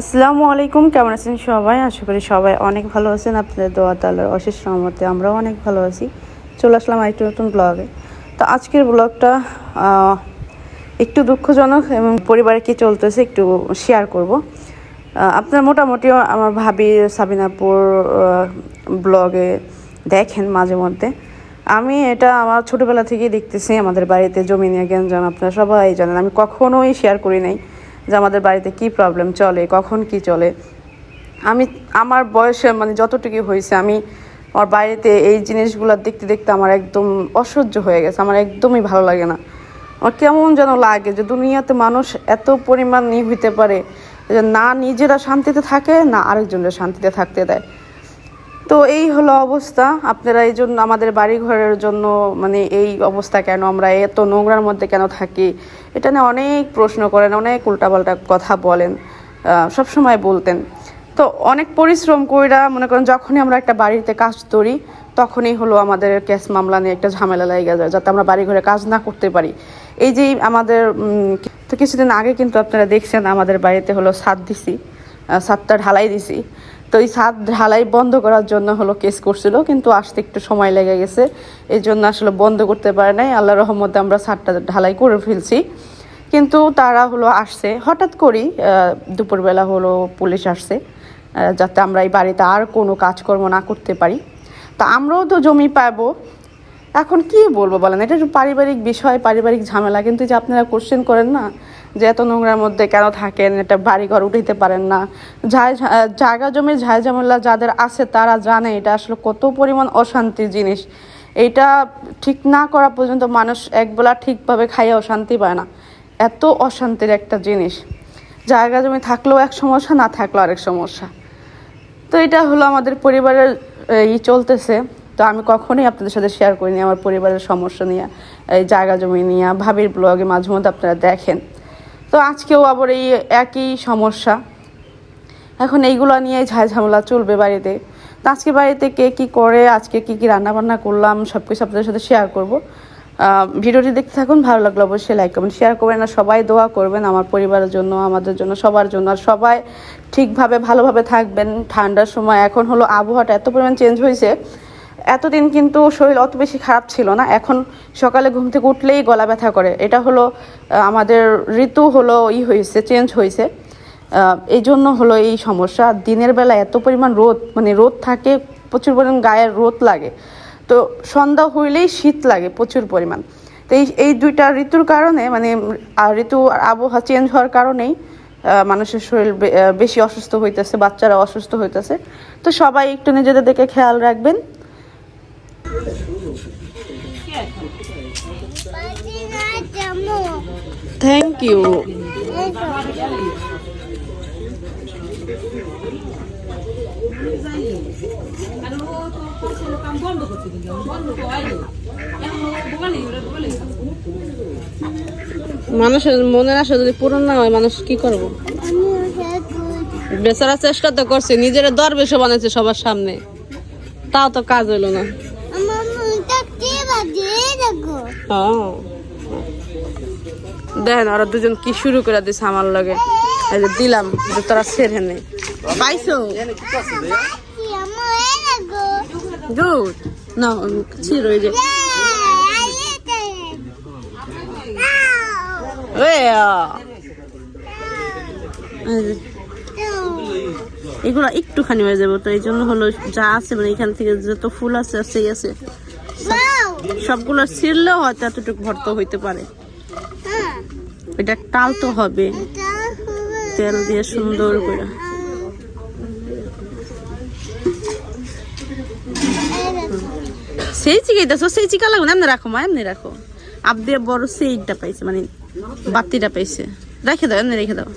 আসসালামু আলাইকুম, কেমন আছেন সবাই? আশা করি সবাই অনেক ভালো আছেন। আপনাদের দোয়া তালার অশেষ রহমতে আমরাও অনেক ভালো আছি। চলে আসলাম আরেকটি নতুন ব্লগে তো আজকের ব্লগটা একটু দুঃখজনক এবং পরিবারে কি চলতেছে একটু শেয়ার করব। আপনার মোটামুটি আমার ভাবি সাবিনাপুর ব্লগে দেখেন মাঝে মধ্যে। আমি এটা আমার ছোটোবেলা থেকেই দেখতেছি, আমাদের বাড়িতে জমি নিয়ে জ্ঞান জান আপনারা সবাই জানেন। আমি কখনোই শেয়ার করি নাই। যে আমাদের বাড়িতে কি প্রবলেম চলে, কখন কি চলে। আমি, আমার বয়সে মানে যতটুকু হয়েছে, আমি আমার বাড়িতে এই জিনিসগুলো দেখতে দেখতে আমার একদম অসহ্য হয়ে গেছে, আমার একদমই ভালো লাগে না। আমার কেমন যেন লাগে যে দুনিয়াতে মানুষ এত পরিমাণ ই হইতে পারে যে না নিজেরা শান্তিতে থাকে, না আরেকজনের শান্তিতে থাকতে দেয়। তো এই হলো অবস্থা। আপনারা এই জন্য আমাদের বাড়ি ঘরের জন্য মানে এই অবস্থা কেন, আমরা এত নোংরার মধ্যে কেন থাকি? এটা নিয়ে অনেক প্রশ্ন করেন, অনেক উল্টাপাল্টা কথা বলেন সব সময় বলতেন। তো অনেক পরিশ্রম কইরা মনে করেন যখনই আমরা একটা বাড়িতে কাজ করি, তখনই হলো আমাদের কেস মামলা নিয়ে একটা ঝামেলা লেগে যায়, যাতে আমরা বাড়ি ঘরে কাজ না করতে পারি। এই যে আমাদের তো কিছুদিন আগে কিন্তু আপনারা দেখছেন আমাদের বাড়িতে হলো সাত দিছি সাতটা ঢালাই দিছি। তো এই ছাদ ঢালাই বন্ধ করার জন্য হলো কেস করছিল, কিন্তু আসতে একটু সময় লেগে গেছে। এই জন্য আসলে বন্ধ করতে পারে নাই। আল্লাহ রহমতে আমরা ছাদটা ঢালাই করে ফেলছি। কিন্তু তারা হলো আসছে। হঠাৎ করেই দুপুরবেলা হলো পুলিশ আসছে যাতে আমরা এই বাড়িতে আর কোনো কাজকর্ম না করতে পারি। তা আমরাও তো জমি পাবো। এখন কি বলব বলেন? এটা পারিবারিক বিষয়, পারিবারিক ঝামেলা। কিন্তু যে আপনারা কোশ্চেন করেন না যে এত নোংরার মধ্যে কেন থাকেন, এটা বাড়ি ঘর উঠাইতে পারেন না। ঝাই জায়গা জমি ঝাই ঝামেলা যাদের আছে তারা জানে এটা আসলে কত পরিমাণ অশান্তির জিনিস। এটা ঠিক না করা পর্যন্ত মানুষ একবেলা ঠিকভাবে খাইয়াও শান্তি পায় না। এত অশান্তির একটা জিনিস। জায়গা জমি থাকলেও এক সমস্যা, না থাকলেও আরেক সমস্যা। তো এটা হলো আমাদের পরিবারের ই চলতেছে। তো আমি কখনোই আপনাদের সাথে শেয়ার করিনি আমার পরিবারের সমস্যা নিয়ে, এই জায়গা জমি নিয়ে, ভাবির ব্লগে মাঝে মধ্যে আপনারা দেখেন। তো আজকেও আবার এই একই সমস্যা। এখন এইগুলো নিয়ে ঝামেলা চলবে বাড়িতে। তো আজকে বাড়িতে কে কী করে, আজকে কী কী রান্না বান্না করলাম সব কিছু আপনাদের সাথে শেয়ার করব। ভিডিওটি দেখতে থাকুন, ভালো লাগলে অবশ্যই লাইক করবেন শেয়ার করবেন। আর সবাই দোয়া করবেন আমার পরিবারের জন্য, আমাদের জন্য, সবার জন্য। আর সবাই ঠিকভাবে, ভালোভাবে থাকবেন। ঠান্ডার সময় এখন হলো আবহাওয়াটা এত পরিমাণ চেঞ্জ হয়েছে এতদিন কিন্তু শরীর অত বেশি খারাপ ছিল না। এখন সকালে ঘুম থেকে উঠলেই গলা ব্যথা করে। এটা হলো আমাদের ঋতু হলো ই হয়েছে চেঞ্জ হয়েছে। এই জন্য হলো এই সমস্যা। দিনের বেলা এত পরিমাণ রোদ মানে রোদ থাকে, প্রচুর পরিমাণ গায়ের রোদ লাগে। তো সন্ধ্যা হইলেই শীত লাগে প্রচুর পরিমাণ। তো এই এই দুইটা ঋতুর কারণে মানে ঋতু আবহাওয়া চেঞ্জ হওয়ার কারণেই মানুষের শরীর বেশি অসুস্থ হইতেছে বাচ্চারা অসুস্থ হইতেছে। তো সবাই একটু নিজেদের দিকে খেয়াল রাখবেন। থ্যাংক ইউ মানুষের মনের আশা যদি পূরণ না হয় মানুষ কি করব? বেচারা চেষ্টা তো করছে নিজের দর বেশি বানাইছে সবার সামনে। তাও তো কাজ হইল না। দেখেন ওরা দুজন কি শুরু করে দিছে আমার লগে। এই যে দিলাম যে তোরা ছেড়ে নে। পাইছো? গুড না ছিল এই যে। এগুলো একটুখানি হয়ে যাবে তো এই জন্য হলো যা আছে মানে এখান থেকে যত ফুল আছে সেই আছে সবগুলো ছিঁড়লেও হয়তো এতটুকু ভর্ত হইতে পারে। এটা টাল তো হবে। তেল দিয়ে সুন্দর করে। সেই চিকাই দেখো সেই চিকা লাগবে না? এমনি রাখো মা, এমনি রাখো। আপ দিয়ে বড় সেইটা পাইছে মানে বাতিটা পাইছে। রেখে দাও, এমনি রেখে দাও।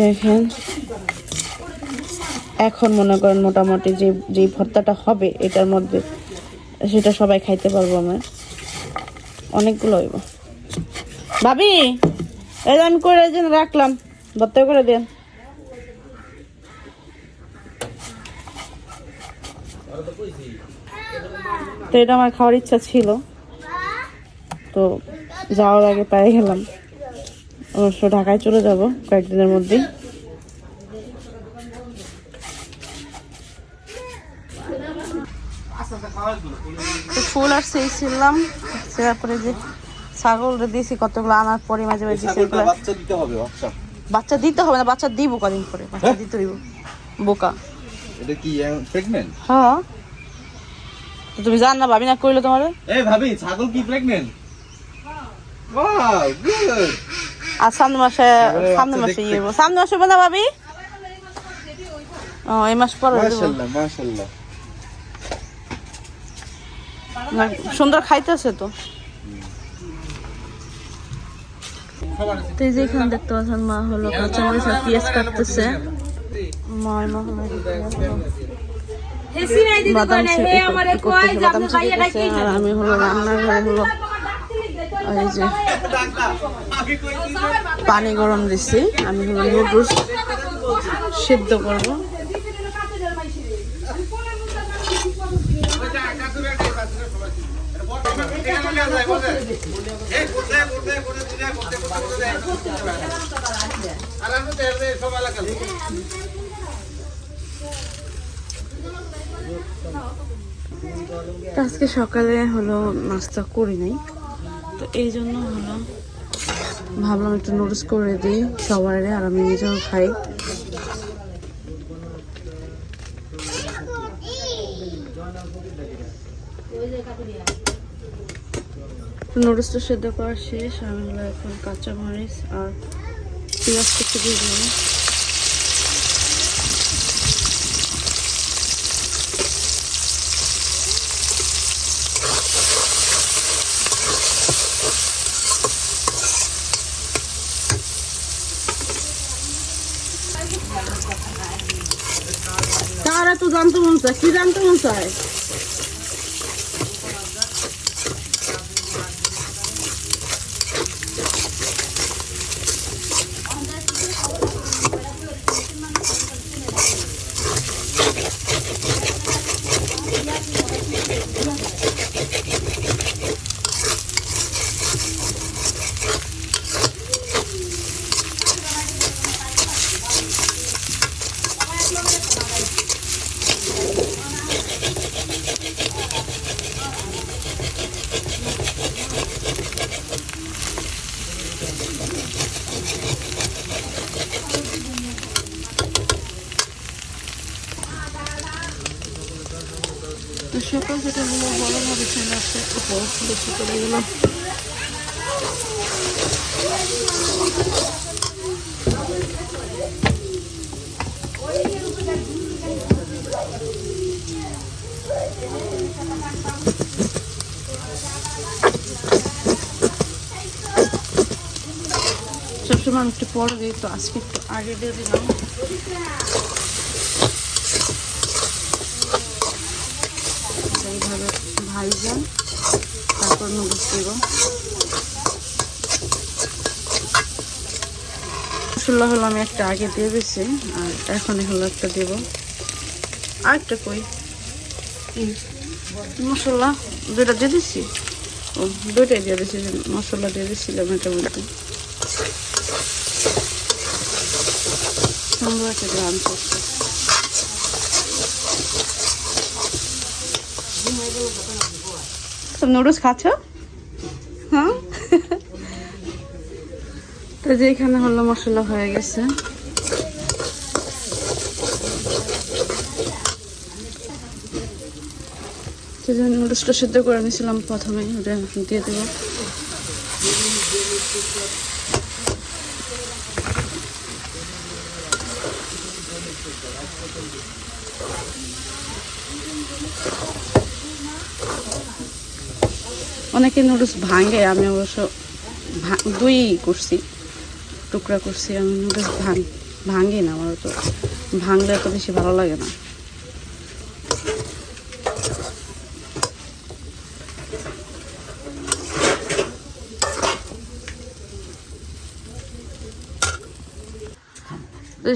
দেখেন। এখন মনে করেন মোটামুটি যে যে ভর্তাটা হবে, এটার মধ্যে সেটা সবাই খাইতে পারব আমরা। অনেকগুলো হইব। ভাবি, এই করে জন্য রাখলাম। ভর্তা করে দেন। তো এটা আমার খাওয়ার ইচ্ছা ছিল। তো যাওয়ার আগে পেয়ে গেলাম অবশ্য ঢাকায় চলে যাব কয়েকদিনের মধ্যেই। তো ফুল আর চেয়েছিলাম তারপরে যে ছাগল দিয়েছি কতগুলো আনার পরে মাঝে মাঝে বাচ্চা দিতে হবে বাচ্চা। বাচ্চা দিতে হবে না বাচ্চা দিব কদিন পরে বাচ্চা দিতে দিব বোকা। এটা কি প্রেগনেন্ট হ্যাঁ। তো তুমি জান না ভাবি না কইলো তোমার? এই ভাবি ছাগল কি ওয়াও গুড আর সামনে মাসে সামনে মাসে ইয়ে সামনে মাসে হবে ভাবি? ও এই মাস পরে। মাশাআল্লাহ মাশাআল্লাহ। সুন্দর খাইতেছে তো। তো এই যে এখানে দেখতে পাচ্ছেন মা হলো কাঁচামরিচ আর পেঁয়াজ কাটতেছে। মা মা হলো আমি হলো রান্নাঘরে হলো এই যে পানি গরম দিছি আমি হলো নুডলস সিদ্ধ করব। আজকে সকালে হলো নাস্তা করি নাই। তো এই জন্য হলো ভাবলাম একটু নুডলস করে দিই সবার আর আমি নিজেও খাই। নুডলসটা সেদ্ধ করা শেষ আমি এখন কাঁচা মরিচ আর পেঁয়াজ কিছু দিয়ে দিলাম তারা তো জানতে মন চায়? কি জানতে মন চায় তো সকাল যেটা হলো বড়ভাবে চলে আসছে বেশি করে এগুলো সবসময় আমি একটু পরে দিই, তো আজকে একটু আগে দিয়ে দিলাম। এইভাবে ভাইজান তারপর নুডলস দেব মশলা হলো আমি একটা আগে দিয়ে দিছি আর এখন হলো একটা দেব। আর একটা কই? মশলা দুইটা দিয়ে দিছি? ও, দুইটাই দিয়ে দিছি মশলা দিয়ে দিচ্ছিলাম এটার মধ্যে। সুন্দর একটা গ্রাম করছে। তো নুডলস খাচ্ছ? হ্যাঁ। তো যে এখানে হলো মশলা হয়ে গেছে। নুডলসটা সেদ্ধ করে নিয়েছিলাম, প্রথমে ওটা দিয়ে দেবো। অনেকে নুডলস ভাঙে, আমি অবশ্য দুই করছি, টুকরা করছি, আমি নুডলস ভাঙ, ভাঙি না আমার তো ভাঙলে তো বেশি ভালো লাগে না।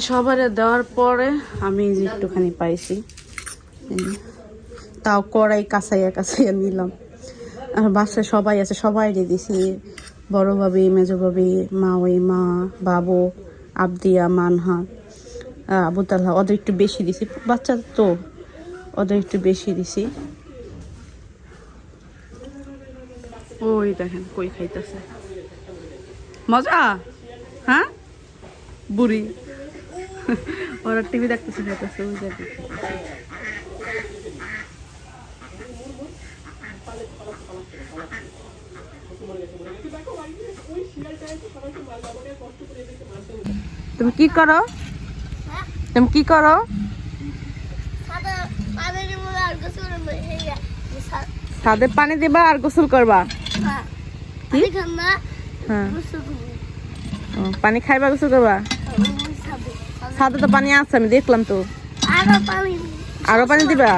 সবারে দেওয়ার পরে আমি একটুখানি পাইছি তাও কড়াই কাঁচাইয়া কাঁচাইয়া নিলাম। আর বাসায় সবাই আছে সবাই দিয়েছি বড় ভাবি, মেজো ভাবি, মা, ওই মা, বাবু আবদিয়া মানহা আবু তালহা, ওদের একটু বেশি দিছি। বাচ্চা তো ওদের একটু বেশি দিছি। ওই দেখেন কই খাইতেছে। মজা? হ্যাঁ? বুড়ি। ওরা টিভি দেখতেছে খাইতেছে ওই দেখে তুমি কি করো? তুমি কি করো? ছাদে পানি দিবা আর গোসল করবা? হ্যাঁ। পানি খাইবা, গোসল করবা? ছাদে তো পানি আছে, আমি দেখলাম তো। আরও পানি আরও পানি দিবা?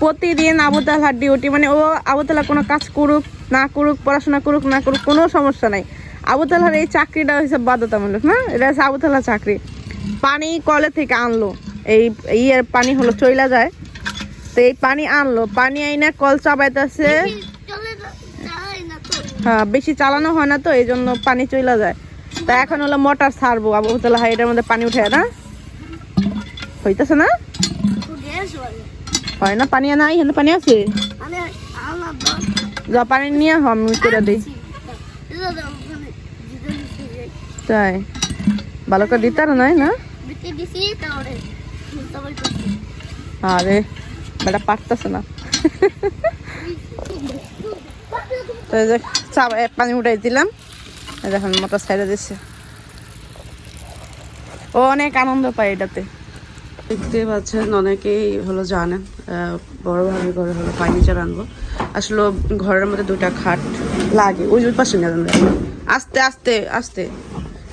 প্রতিদিন আবুতালার ডিউটি মানে ও আবুতালা কোনো কাজ করুক, না করুক, পড়াশোনা করুক, না করুক, কোনো সমস্যা নাই। আবুতালার এই চাকরিটা হয়েছে বাধ্যতামূলক না এটা হচ্ছে আবুতালার চাকরি। পানি কলে থেকে আনলো। এই ইয়ের পানি হলো চইলা যায়। তো এই পানি আনলো। পানি আইনা কল চাবাইতেছে। হ্যাঁ বেশি চালানো হয় না তো এই জন্য পানি চইলা যায়। তা এখন হলো মোটর ছাড়বো। আবুতলা হাই এটার মধ্যে পানি উঠে না? হইতেছে না? হয় না? পানি নাই এখানে পানি আছে? যা পানি নিয়ে হ আমি করে দিই। তাই। ভালো করে দিতে আর নয় না? দিছি আরে বেটা পারতেছে না। তো এই যে চা পানি উঠাই দিলাম। এই দেখুন মোটর সাইডে দিচ্ছে ও অনেক আনন্দ পায় এটাতে। দেখতে পাচ্ছেন অনেকেই হলো জানেন আহ, বড় ভাবে ঘরে হলো ফার্নিচার আনব। আসলে ঘরের মধ্যে দুটা খাট লাগে ওই পাশে যান। আস্তে আস্তে আস্তে।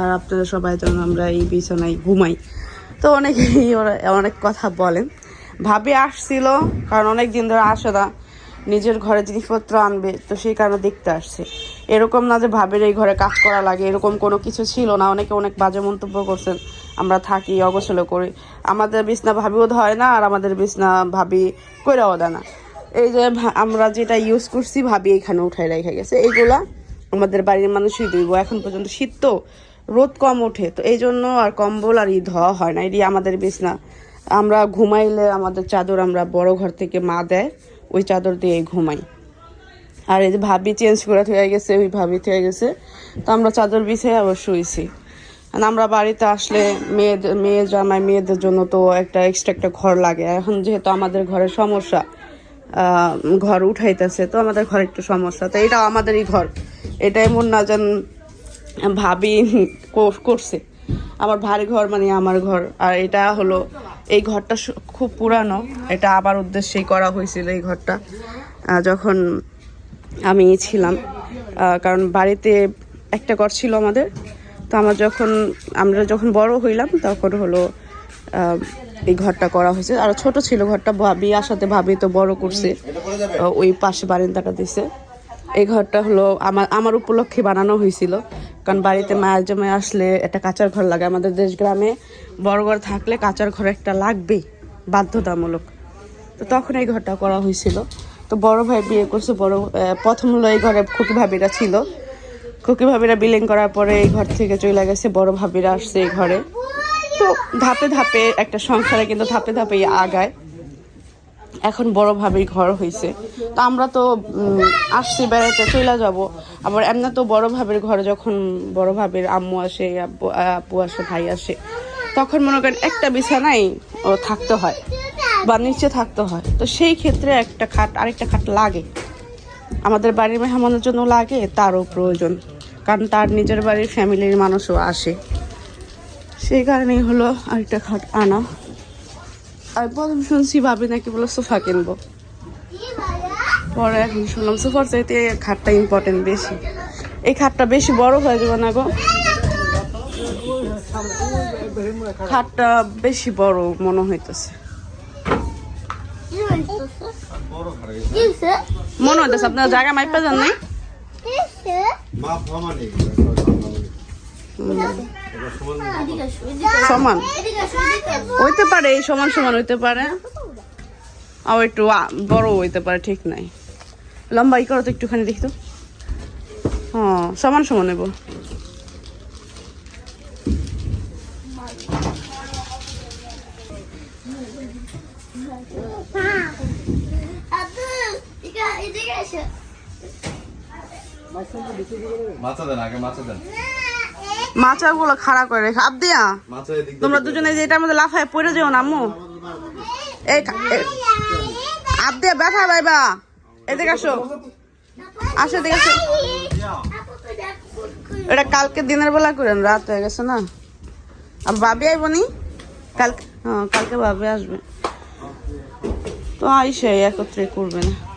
আর আপনারা সবাই জানেন আমরা এই বিছানায় ঘুমাই। তো অনেকেই ওরা অনেক কথা বলেন। ভাবি আসছিল, কারণ অনেক দিন ধরে আসে না। নিজের ঘরে জিনিসপত্র আনবে, তো সেই কারণে দেখতে আসছে। এরকম না যে ভাবির এই ঘরে কাজ করা লাগে, এরকম কোনো কিছু ছিল না। অনেকে অনেক বাজে মন্তব্য করছেন, আমরা থাকি, অগোছল করি। আমাদের বিছনা ভাবিও ধয় না, আর আমাদের বিছনা ভাবি কইরাও দেয় না। এই যে আমরা যেটা ইউজ করছি, ভাবি এখানে উঠাই রেখে গেছে। এইগুলা আমাদের বাড়ির মানুষই দিব এখন পর্যন্ত শীত তো রোদ কম ওঠে, তো এই জন্য আর কম্বল আর ই ধোয়া হয় না। এটি আমাদের বিছনা, আমরা ঘুমাইলে আমাদের চাদর আমরা বড় ঘর থেকে মা দেয়, ওই চাদর দিয়ে ঘুমাই। আর এই যে ভাবি চেঞ্জ করে হয়ে গেছে, ওই ভাবি হয়ে গেছে, তো আমরা চাদর বিছিয়ে আবার শুয়েছি আর আমরা বাড়িতে আসলে মেয়েদের মেয়ে জামাই, মেয়েদের জন্য তো একটা এক্সট্রা একটা ঘর লাগে। এখন যেহেতু আমাদের ঘরের সমস্যা ঘর উঠাইতেছে, তো আমাদের ঘরে একটু সমস্যা, তো এটা আমাদেরই ঘর। এটা এমন না যেন ভাবি করছে। আমার ভারী ঘর মানে আমার ঘর। আর এটা হলো, এই ঘরটা খুব পুরানো। এটা আবার উদ্দেশ্যেই করা হয়েছিল এই ঘরটা। যখন আমি ছিলাম কারণ বাড়িতে একটা ঘর ছিল আমাদের। তো আমার যখন, আমরা যখন বড় হইলাম, তখন হলো এই ঘরটা করা হয়েছে। আর ছোট ছিল ঘরটা, ভাবি আসাতে ভাবি তো বড় করছে। ওই পাশে বারিন্দাটা দিছে। এই ঘরটা হলো আমার আমার উপলক্ষে বানানো হয়েছিল। কারণ বাড়িতে মায়ের জমে আসলে একটা কাঁচার ঘর লাগে। আমাদের দেশ গ্রামে বড় ঘর থাকলে কাঁচার ঘর একটা লাগবেই, বাধ্যতামূলক। তো তখন এই ঘরটা করা হয়েছিল। তো বড় ভাই বিয়ে করছে, বড় প্রথম হলো এই ঘরে খুকি ভাবিরা ছিল। খুকি ভাবিরা বিলিং করার পরে এই ঘর থেকে চলে গেছে, বড় ভাবিরা আসছে এই ঘরে। তো ধাপে ধাপে একটা সংসারে কিন্তু ধাপে ধাপে আগায়। এখন বড় ভাবির ঘর হয়েছে তো আমরা তো আসছি, বেড়াইতে চলে যাব। আবার এমনি তো বড় ভাবির ঘরে যখন বড় ভাবির আম্মু আসে, আব্বু আপু আসে, ভাই আসে, তখন মনে করেন একটা বিছানাই ও থাকতে হয় বা নিচে থাকতে হয়। তো সেই ক্ষেত্রে একটা খাট, আরেকটা খাট লাগে। আমাদের বাড়ির মেহমানের জন্য লাগে, তারও প্রয়োজন। কারণ তার নিজের বাড়ির ফ্যামিলির মানুষও আসে। সেই কারণেই হলো আরেকটা খাট আনা। আর প্রথম শুনছি ভাবি নাকি বলে সোফা কিনবো। পরে এখন শুনলাম সোফার চাইতে খাটটা ইম্পর্টেন্ট বেশি। এই খাটটা বেশি বড় হয়ে যাবে না গো? খাটটা বেশি বড় মনে হইতেছে? মনে হইতেছে, আপনার জায়গা মাইপা যান নাই? সমান। হইতে পারে এই সমান সমান হইতে পারে। আর একটু বড় হইতে পারে ঠিক নাই। লম্বা ই করো তো একটুখানি দেখি তো। হ্যাঁ সমান সমান নেব। মাছা দেন আগে মাছা দেন মাচাগুলো খাড়া করে রেখে। আপ দিয়া মাছা এদিক দিয়ে তোমরা দুজনে যে এটার মধ্যে লাফায় পড়ে যেও না আম্মু। এই খা- এ- আপ দিয়া ব্যথা পাইবা। এদিকে আসো। আসো এদিকে আসো। এটা কালকে দিনের বেলা করেন রাত হয়ে গেছে না। আর ভাবি আইব নি? কালকে হ্যাঁ কালকে ভাবি আসবে। তো আইসে একত্রে করবে না।